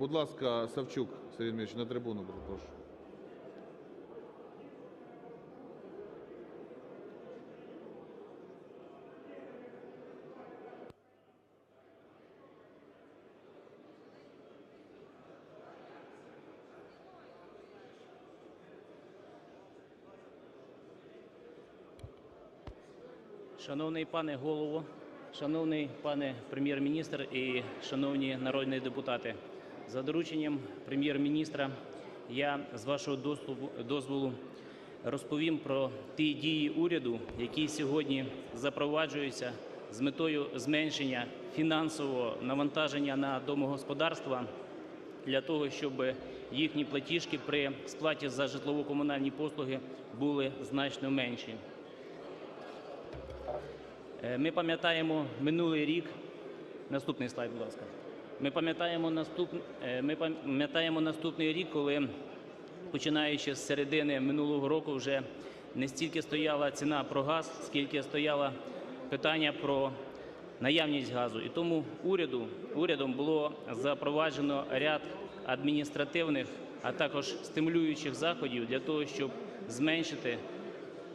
Будь ласка, Савчук Сергій Дмитрович, на трибуну, прошу. Шановний пане голово, шановний пане прем'єр-міністр і шановні народні депутати, за дорученням прем'єр-міністра я з вашого дозволу розповім про ті дії уряду, які сьогодні запроваджуються з метою зменшення фінансового навантаження на домогосподарства для того, щоб їхні платіжки при сплаті за житлово-комунальні послуги були значно менші. Е, Ми пам'ятаємо минулий рік. Наступний слайд, будь ласка. Ми пам'ятаємо наступ... е, Ми пам'ятаємо наступний рік, коли починаючи з середини минулого року, вже не стільки стояла ціна про газ, скільки стояло питання про наявність газу. І тому уряду, урядом було запроваджено ряд адміністративних, а також стимулюючих заходів для того, щоб зменшити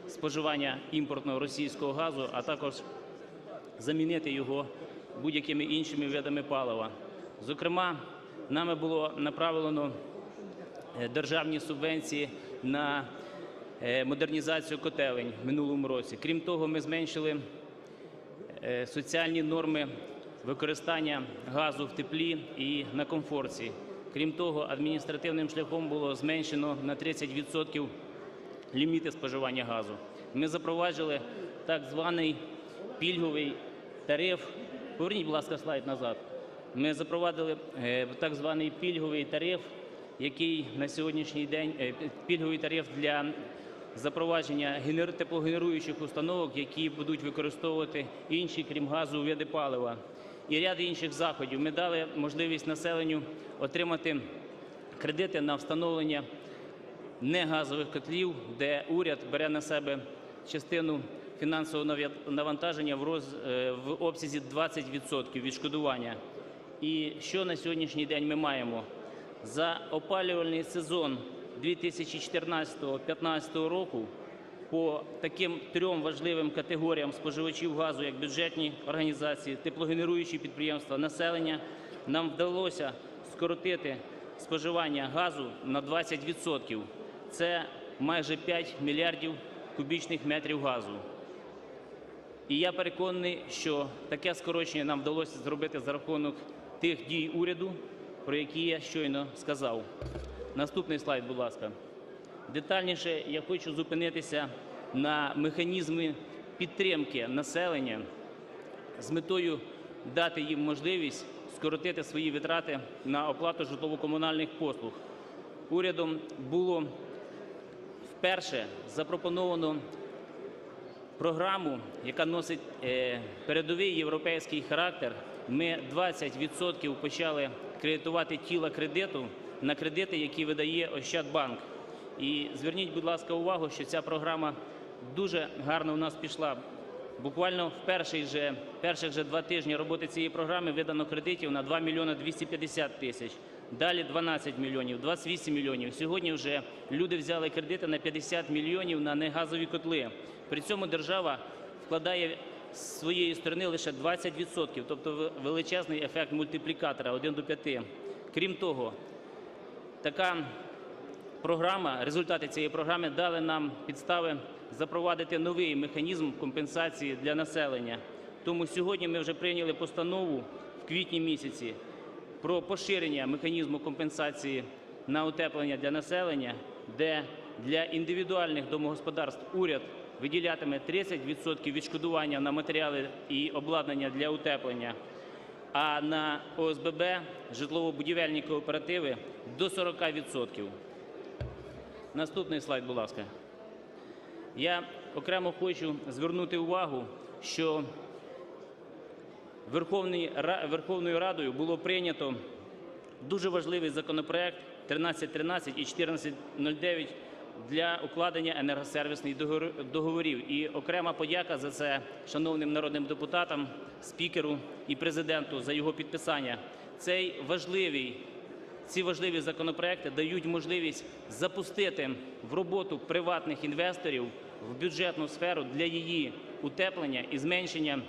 споживання імпортного російського газу, а також замінити його будь-якими іншими видами палива. Зокрема, нами було направлено е, державні субвенції на е, модернізацію котелень в минулому році. Крім того, ми зменшили е, соціальні норми використання газу в теплі і на комфорті. Крім того, адміністративним шляхом було зменшено на 30% ліміти споживання газу. Ми запровадили так званий пільговий тариф. Поверніть, будь ласка, слайд назад. Ми запровадили е, так званий пільговий тариф, який на сьогоднішній день е, пільговий тариф для запровадження генер- теплогенеруючих установок, які будуть використовувати інші, крім газу, види палива. І ряд інших заходів. Ми дали можливість населенню отримати кредити на встановлення негазових котлів, де уряд бере на себе частину фінансового навантаження в, е, в обсязі 20% відшкодування. І що на сьогоднішній день ми маємо? За опалювальний сезон 2014-2015 року по таким трьом важливим категоріям споживачів газу, як бюджетні організації, теплогенеруючі підприємства, населення, нам вдалося скоротити споживання газу на 20%. Це майже 5 мільярдів кубічних метрів газу. І я переконаний, що таке скорочення нам вдалося зробити за рахунок тих дій уряду, про які я щойно сказав. Наступний слайд, будь ласка. Детальніше я хочу зупинитися на механізмі підтримки населення з метою дати їм можливість скоротити свої витрати на оплату житлово-комунальних послуг. Урядом було вперше запропоновано програму, яка носить е, передовий європейський характер. Ми 20% почали кредитувати тіла кредиту на кредити, які видає Ощадбанк. І зверніть, будь ласка, увагу, що ця програма дуже гарно у нас пішла. Буквально в перший же, перших же два тижні роботи цієї програми видано кредитів на 2 мільйони 250 тисяч. Далі 12 мільйонів, 28 мільйонів. Сьогодні вже люди взяли кредити на 50 мільйонів на негазові котли. При цьому держава вкладає з своєї сторони лише 20%, тобто величезний ефект мультиплікатора 1 до 5. Крім того, така програма, результати цієї програми дали нам підстави запровадити новий механізм компенсації для населення. Тому сьогодні ми вже прийняли постанову в квітні місяці про поширення механізму компенсації на утеплення для населення, де для індивідуальних домогосподарств уряд виділятиме 30% відшкодування на матеріали і обладнання для утеплення, а на ОСББ житлово-будівельні кооперативи до 40%. Наступний слайд, будь ласка. Я окремо хочу звернути увагу, що Верховною Радою було прийнято дуже важливий законопроект 1313 і 1409 для укладення енергосервісних договор- договорів. І окрема подяка за це шановним народним депутатам, спікеру і президенту за його підписання. Цей важливий ці важливі законопроекти дають можливість запустити в роботу приватних інвесторів в бюджетну сферу для її утеплення і зменшення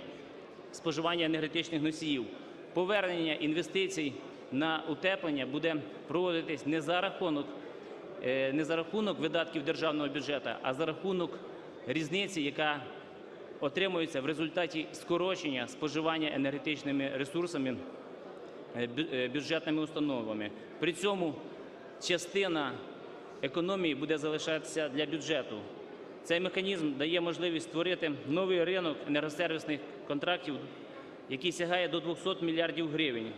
споживання енергетичних носіїв. Повернення інвестицій на утеплення буде проводитись не за рахунок, не за рахунок видатків державного бюджету, а за рахунок різниці, яка отримується в результаті скорочення споживання енергетичними ресурсами е, е, бюджетними установами. При цьому частина економії буде залишатися для бюджету. Цей механізм дає можливість створити новий ринок енергосервісних контрактів, який сягає до 200 мільярдів гривень.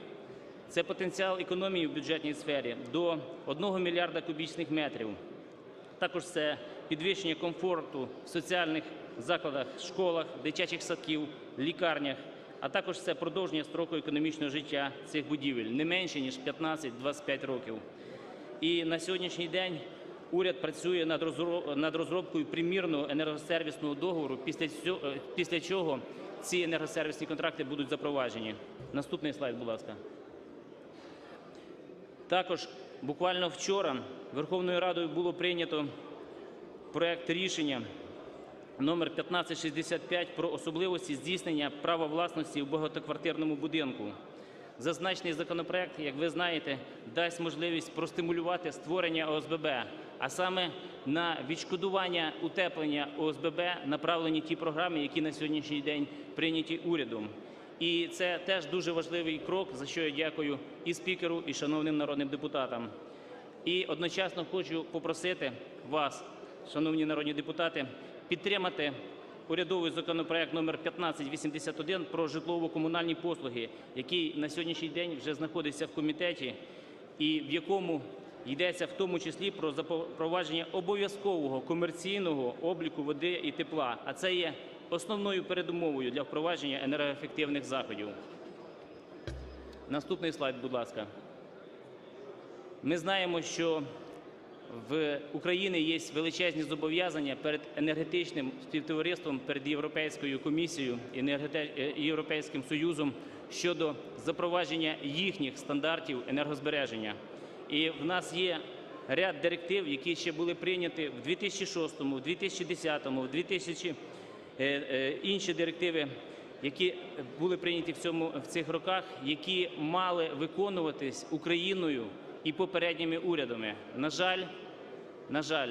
Це потенціал економії в бюджетній сфері до 1 мільярда кубічних метрів. Також це підвищення комфорту в соціальних закладах, школах, дитячих садків, лікарнях, а також це продовження строку економічного життя цих будівель не менше ніж 15-25 років. І на сьогоднішній день уряд працює над розро- розробкою примірного енергосервісного договору, після чого ці енергосервісні контракти будуть запроваджені. Наступний слайд, будь ласка. Також буквально вчора Верховною Радою було прийнято проект рішення номер 1565 про особливості здійснення права власності в багатоквартирному будинку. Зазначений законопроект, як ви знаєте, дасть можливість простимулювати створення ОСББ, а саме на відшкодування утеплення ОСББ направлені ті програми, які на сьогоднішній день прийняті урядом. І це теж дуже важливий крок, за що я дякую і спікеру, і шановним народним депутатам. І одночасно хочу попросити вас, шановні народні депутати, підтримати урядовий законопроект номер 1581 про житлово-комунальні послуги, який на сьогоднішній день вже знаходиться в комітеті, і в якому йдеться в тому числі про запровадження обов'язкового комерційного обліку води і тепла. А це є основною передумовою для впровадження енергоефективних заходів. Наступний слайд, будь ласка. Ми знаємо, що в Україні є величезні зобов'язання перед енергетичним співтовариством, перед Європейською комісією і е, Європейським Союзом щодо запровадження їхніх стандартів енергозбереження. І в нас є ряд директив, які ще були прийняті в 2006, в 2010, в 2000 е, е, інші директиви, які були прийняті в цьому в цих роках, які мали виконуватись Україною і попередніми урядами. На жаль, на жаль,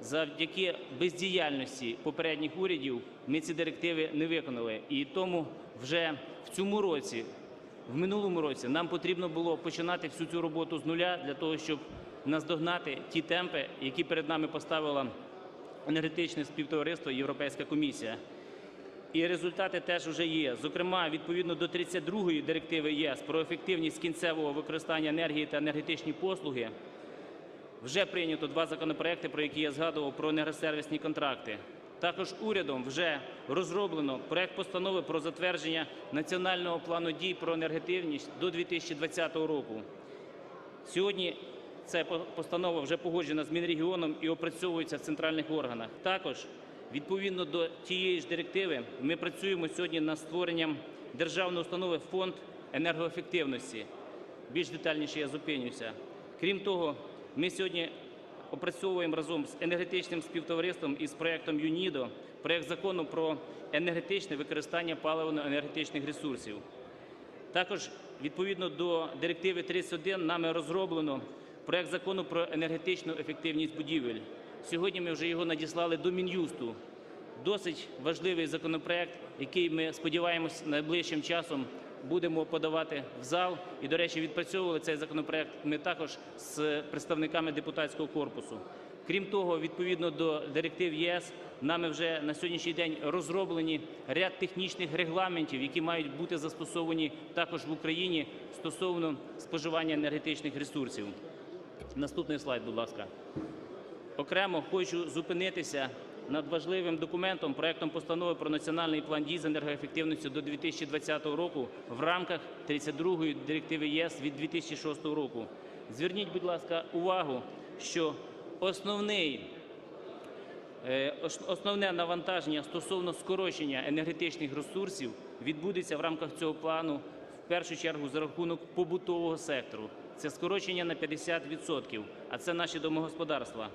завдяки бездіяльності попередніх урядів ми ці директиви не виконали. І тому вже в цьому році, в минулому році, нам потрібно було починати всю цю роботу з нуля для того, щоб наздогнати ті темпи, які перед нами поставила енергетичне співтовариство Європейська комісія. І результати теж вже є. Зокрема, відповідно до 32-ї директиви ЄС про ефективність кінцевого використання енергії та енергетичні послуги, вже прийнято два законопроекти, про які я згадував, про енергосервісні контракти. Також урядом вже розроблено проект постанови про затвердження національного плану дій про енергетивність до 2020 року. Сьогодні ця постанова вже погоджена з Мінрегіоном і опрацьовується в центральних органах. Також відповідно до тієї ж директиви ми працюємо сьогодні над створенням державної установи фонд енергоефективності. Більш детальніше я зупинюся. Крім того, ми сьогодні опрацьовуємо разом з енергетичним співтовариством і з проектом ЮНІДО проект закону про енергетичне використання паливно-енергетичних ресурсів. Також відповідно до директиви 31 нами розроблено проект закону про енергетичну ефективність будівель. Сьогодні ми вже його надіслали до Мін'юсту. Досить важливий законопроект, який ми сподіваємось найближчим часом будемо подавати в зал. І, до речі, відпрацьовували цей законопроект ми також з представниками депутатського корпусу. Крім того, відповідно до директив ЄС, нами вже на сьогоднішній день розроблені ряд технічних регламентів, які мають бути застосовані також в Україні стосовно споживання енергетичних ресурсів. Наступний слайд, будь ласка. Окремо хочу зупинитися над важливим документом, проектом постанови про національний план дій з енергоефективності до 2020 року в рамках 32-ї директиви ЄС від 2006 року. Зверніть, будь ласка, увагу, що основний Е, Основне навантаження стосовно скорочення енергетичних ресурсів відбудеться в рамках цього плану в першу чергу за рахунок побутового сектору. Це скорочення на 50%, а це наші домогосподарства.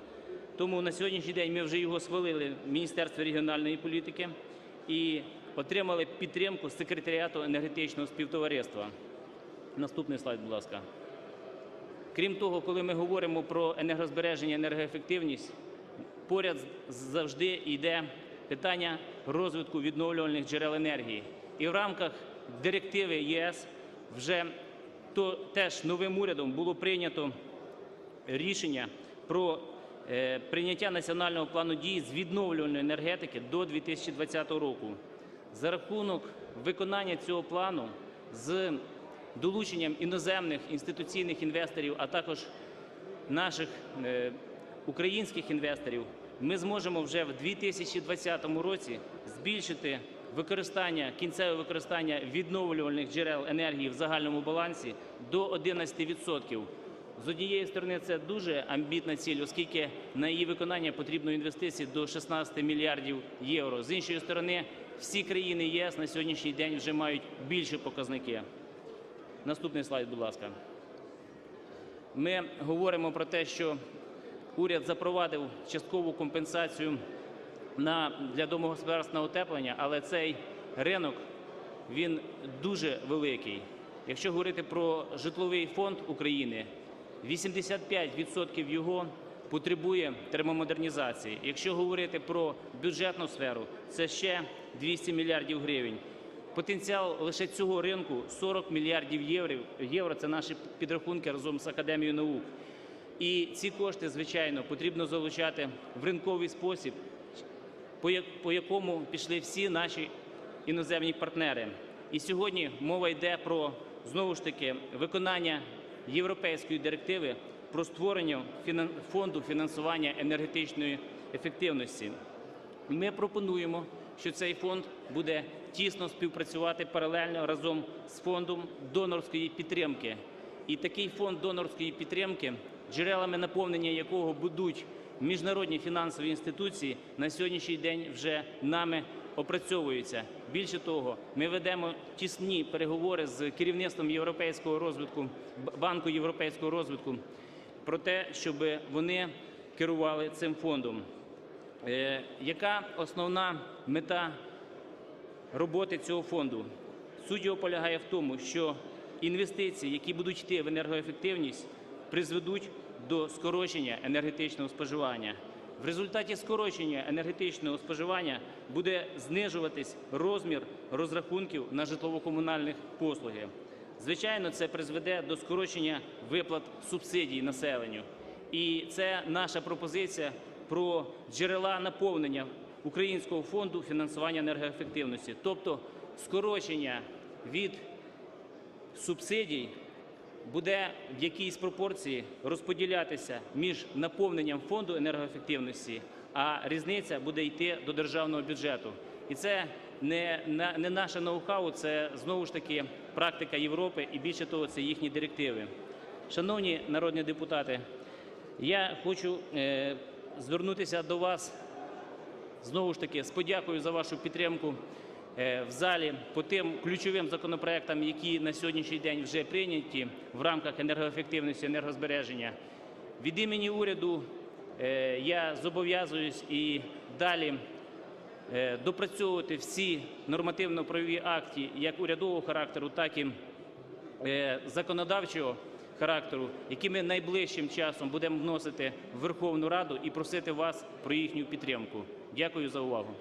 Тому на сьогоднішній день ми вже його схвалили в Міністерстві регіональної політики і отримали підтримку секретаріату енергетичного співтовариства. Наступний слайд, будь ласка. Крім того, коли ми говоримо про енергозбереження, енергоефективність, поряд завжди йде питання розвитку відновлювальних джерел енергії. І в рамках директиви ЄС вже то теж новим урядом було прийнято рішення про е, прийняття національного плану дій з відновлювальної енергетики до 2020 року. За рахунок виконання цього плану з долученням іноземних інституційних інвесторів, а також наших е, українських інвесторів, ми зможемо вже в 2020 році збільшити використання, кінцеве використання відновлювальних джерел енергії в загальному балансі до 11%. З однієї сторони, це дуже амбітна ціль, оскільки на її виконання потрібно інвестицій до 16 мільярдів євро. З іншої сторони, всі країни ЄС на сьогоднішній день вже мають більші показники. Наступний слайд, будь ласка. Ми говоримо про те, що уряд запровадив часткову компенсацію для домогосподарств утеплення, але цей ринок він дуже великий. Якщо говорити про житловий фонд України, 85% його потребує термомодернізації. Якщо говорити про бюджетну сферу, це ще 200 мільярдів гривень. Потенціал лише цього ринку 40 мільярдів євро. євро. Це наші підрахунки разом з Академією наук. І ці кошти, звичайно, потрібно залучати в ринковий спосіб, по якому пішли всі наші іноземні партнери. І сьогодні мова йде про знову ж таки виконання європейської директиви про створення фонду фінансування енергетичної ефективності. Ми пропонуємо, що цей фонд буде тісно співпрацювати паралельно разом з фондом донорської підтримки. І такий фонд донорської підтримки, джерелами наповнення якого будуть міжнародні фінансові інституції, на сьогоднішній день вже нами опрацьовується. Більше того, ми ведемо тісні переговори з керівництвом європейського розвитку, банку європейського розвитку про те, щоб вони керували цим фондом. Е, Яка основна мета роботи цього фонду? Суть його полягає в тому, що інвестиції, які будуть йти в енергоефективність, призведуть до скорочення енергетичного споживання. В результаті скорочення енергетичного споживання буде знижуватись розмір розрахунків на житлово-комунальних послуги. Звичайно, це призведе до скорочення виплат субсидій населенню. І це наша пропозиція про джерела наповнення Українського фонду фінансування енергоефективності, тобто скорочення від субсидій буде в якійсь пропорції розподілятися між наповненням фонду енергоефективності, а різниця буде йти до державного бюджету. І це не, не наше ноу-хау, це знову ж таки практика Європи, і більше того, це їхні директиви. Шановні народні депутати, я хочу е, звернутися до вас знову ж таки з подякою за вашу підтримку в залі по тим ключовим законопроектам, які на сьогоднішній день вже прийняті в рамках енергоефективності, енергозбереження. Від імені уряду е, я зобов'язуюсь і далі е, допрацьовувати всі нормативно-правові акти як урядового характеру, так і е, законодавчого характеру, які ми найближчим часом будемо вносити в Верховну Раду і просити вас про їхню підтримку. Дякую за увагу.